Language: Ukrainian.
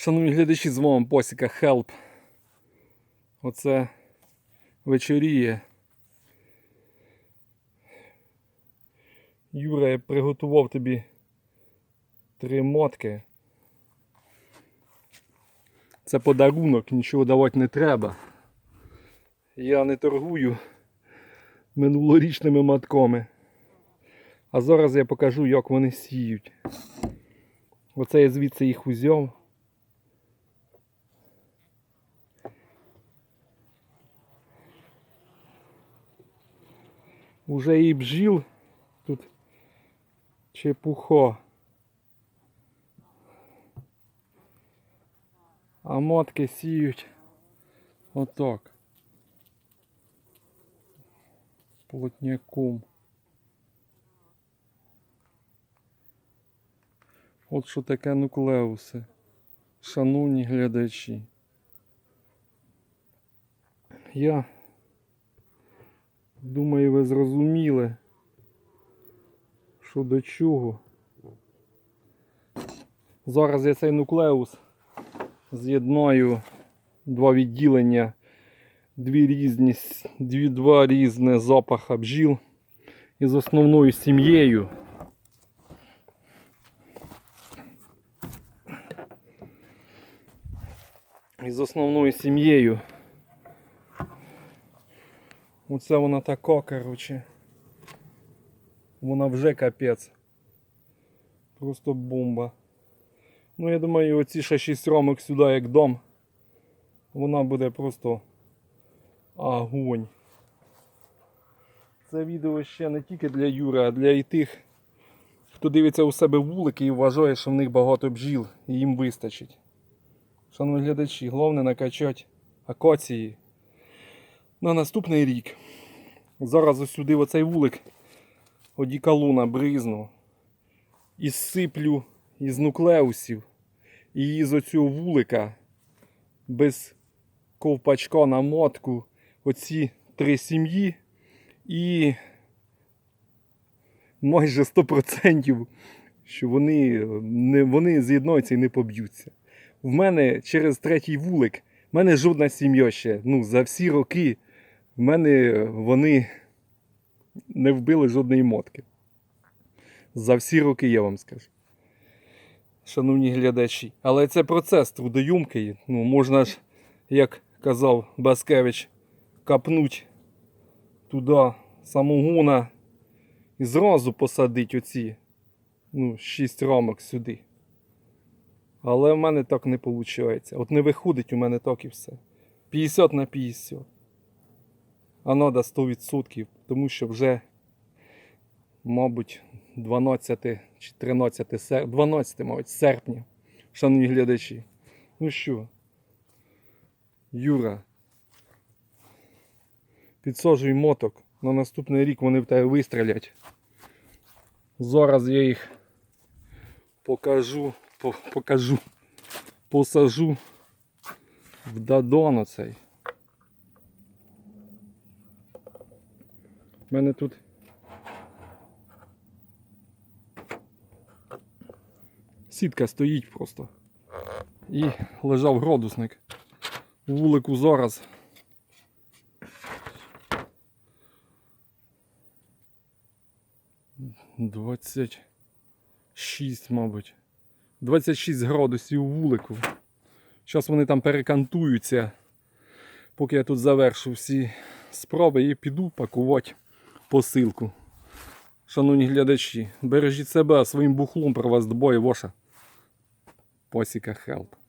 Шановні глядачі, з вами Посіка Хелп. Оце вечоріє. Юра, я приготував тобі три мотки. Це подарунок, нічого давати не треба. Я не торгую минулорічними матками. А зараз я покажу, як вони сіють. Оце я звідси їх узяв. Уже і бджіл тут чепухо. А мотки сіють отак. Плотняком. От що таке нуклеуси. Шановні глядачі. Я думаю, ви зрозуміли, що до чого. Зараз я цей нуклеус з'єднаю два відділення, дві різні, дві, два різні запаха бджіл із основною сім'єю. Із основною сім'єю. Оце вона така, коротше. Вона вже капець. Просто бомба. Ну я думаю, оці ще 6 рамок сюди як дом. Вона буде просто огонь. Це відео ще не тільки для Юри, а для і тих, хто дивиться у себе вулики і вважає, що в них багато бджіл і їм вистачить. Шановні глядачі, головне накачати акації на наступний рік. Зараз ось в оцей вулик. Одіколуна бризну. І сиплю із нуклеусів. І із оцього вулика без ковпачка на мотку оці три сім'ї. І майже 100% що вони, не, вони з'єднаються і не поб'ються. В мене через третій вулик, в мене жодна сім'я ще, ну, за всі роки, в мене вони не вбили жодної мотки. За всі роки я вам скажу. Шановні глядачі. Але це процес трудоюмкий. Ну, можна ж, як казав Баскевич, капнуть туди самогона і зразу посадити оці ну, 6 рамок сюди. Але в мене так не виходить. От не виходить у мене так і все. 50 на 50. А треба 100%, тому що вже, мабуть, 12 чи 13 серпня, 12, мабуть, серпня, шановні глядачі. Ну що, Юра, підсаджуй моток. На наступний рік вони в тебе вистрілять. Зараз я їх покажу, покажу, посажу в дадон оцей. У мене тут сітка стоїть просто. І лежав градусник. У вулику зараз. Двадцять шість, мабуть. 26 градусів у вулику. Зараз вони там перекантуються, поки я тут завершу всі справи і піду пакувати посилку. Шановні глядачі, бережіть себе, своїм бухлом про вас дбоє ваша посіка Хелп.